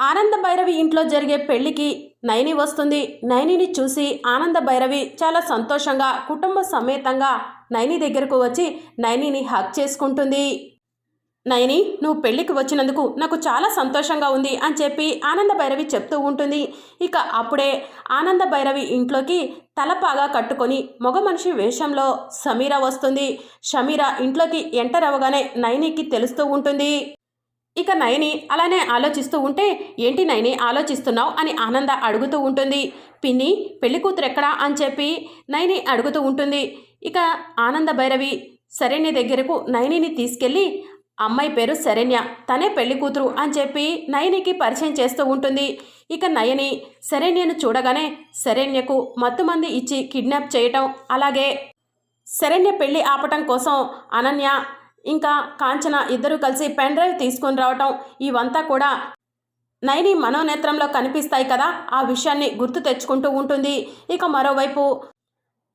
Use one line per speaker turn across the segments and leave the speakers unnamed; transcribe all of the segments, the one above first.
ఆనంద భైరవి ఇంట్లో జరిగే పెళ్ళికి నైని వస్తుంది. నైనిని చూసి ఆనంద భైరవి చాలా సంతోషంగా కుటుంబ సమేతంగా నైని దగ్గరకు వచ్చి నైనిని హక్ చేసుకుంటుంది. నైని నువ్వు పెళ్ళికి వచ్చినందుకు నాకు చాలా సంతోషంగా ఉంది అని చెప్పి ఆనంద భైరవి చెప్తూ ఉంటుంది. ఇక అప్పుడే ఆనంద భైరవి ఇంట్లోకి తలపాగా కట్టుకొని మగ మనిషి వేషంలో సమీర వస్తుంది. షమీర ఇంట్లోకి ఎంటర్ అవ్వగానే నైనికి తెలుస్తూ ఉంటుంది. ఇక నయని అలానే ఆలోచిస్తూ ఉంటే ఏంటి నయని ఆలోచిస్తున్నావు? అని ఆనంద అడుగుతూ ఉంటుంది. పిన్ని పెళ్ళి కూతురు ఎక్కడా? అని చెప్పి నయని అడుగుతూ ఉంటుంది. ఇక ఆనంద భైరవి శరణ్య దగ్గరకు నయనిని తీసుకెళ్ళి అమ్మాయి పేరు శరణ్య తనే పెళ్ళి కూతురు అని చెప్పి నయనికి పరిచయం చేస్తూ ఉంటుంది. ఇక నయని శరణ్యను చూడగానే శరణ్యకు మత్తుమంది ఇచ్చి కిడ్నాప్ చేయటం అలాగే శరణ్య పెళ్ళి ఆపటం కోసం అనన్య ఇంకా కాంచన ఇద్దరు కలిసి పెన్ డ్రైవ్ తీసుకొని రావటం ఇవంతా కూడా నైని మనోనేత్రంలో కనిపిస్తాయి కదా ఆ విషయాన్ని గుర్తు తెచ్చుకుంటూ ఉంటుంది. ఇక మరోవైపు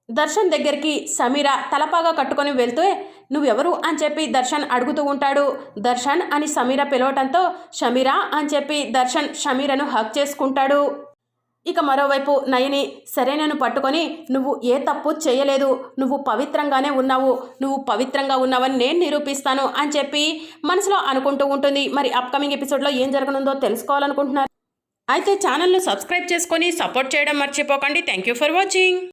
దర్శన్ దగ్గరికి సమీర తలపాగా కట్టుకొని వెళ్తే నువ్వెవరు? అని చెప్పి దర్శన్ అడుగుతూ ఉంటాడు. దర్శన్ అని సమీర పిలవటంతో షమీరా అని చెప్పి దర్శన్ షమీరను హక్ చేసుకుంటాడు. ఇక మరోవైపు నయని సరేనను పట్టుకొని నువ్వు ఏ తప్పు చేయలేదు. నువ్వు పవిత్రంగానే ఉన్నావు. నువ్వు పవిత్రంగా ఉన్నావని నేను నిరూపిస్తాను అని చెప్పి మనసులో అనుకుంటూ ఉంటుంది. మరి అప్కమింగ్ ఎపిసోడ్లో ఏం జరగనుందో తెలుసుకోవాలనుకుంటున్నారు? అయితే ఛానల్ను సబ్స్క్రైబ్ చేసుకొని సపోర్ట్ చేయడం మర్చిపోకండి. Thank you for watching